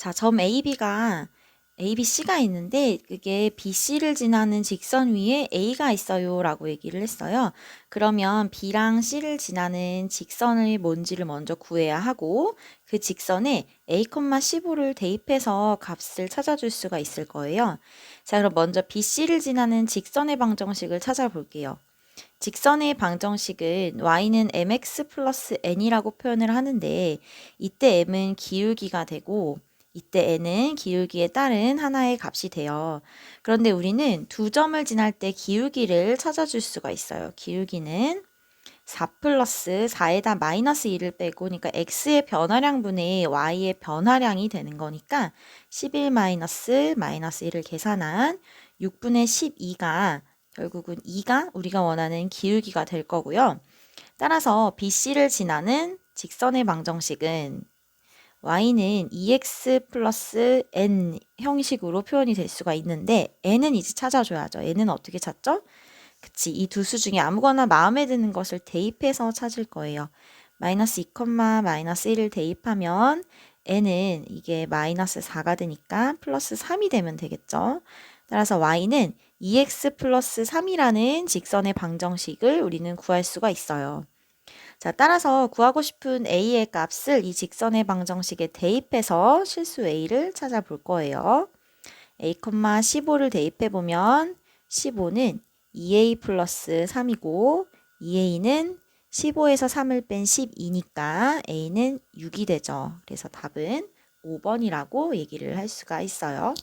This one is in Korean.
자, 점 AB가 ABC가 있는데 그게 BC를 지나는 직선 위에 A가 있어요 라고 얘기를 했어요. 그러면 B랑 C를 지나는 직선이 뭔지를 먼저 구해야 하고 그 직선에 A, 15를 대입해서 값을 찾아줄 수가 있을 거예요. 자, 그럼 먼저 BC를 지나는 직선의 방정식을 찾아볼게요. 직선의 방정식은 y는 mx 플러스 n이라고 표현을 하는데 이때 m은 기울기가 되고 이때 n은 기울기에 따른 하나의 값이 돼요. 그런데 우리는 두 점을 지날 때 기울기를 찾아줄 수가 있어요. 기울기는 4 플러스 4에다 마이너스 2를 빼고 그러니까 x의 변화량 분의 y의 변화량이 되는 거니까 11 마이너스 마이너스 1을 계산한 6분의 12가 결국은 2가 우리가 원하는 기울기가 될 거고요. 따라서 BC를 지나는 직선의 방정식은 y는 2x 플러스 n 형식으로 표현이 될 수가 있는데 n은 이제 찾아줘야죠. n은 어떻게 찾죠? 그치, 이 두 수 중에 아무거나 마음에 드는 것을 대입해서 찾을 거예요. 마이너스 2, 마이너스 1을 대입하면 n은 이게 마이너스 4가 되니까 플러스 3이 되면 되겠죠. 따라서 y는 2x 플러스 3이라는 직선의 방정식을 우리는 구할 수가 있어요. 자, 따라서 구하고 싶은 a의 값을 이 직선의 방정식에 대입해서 실수 a를 찾아볼 거예요. a, 15를 대입해 보면 15는 2a 플러스 3이고 2a는 15에서 3을 뺀 12니까 a는 6이 되죠. 그래서 답은 5번이라고 얘기를 할 수가 있어요.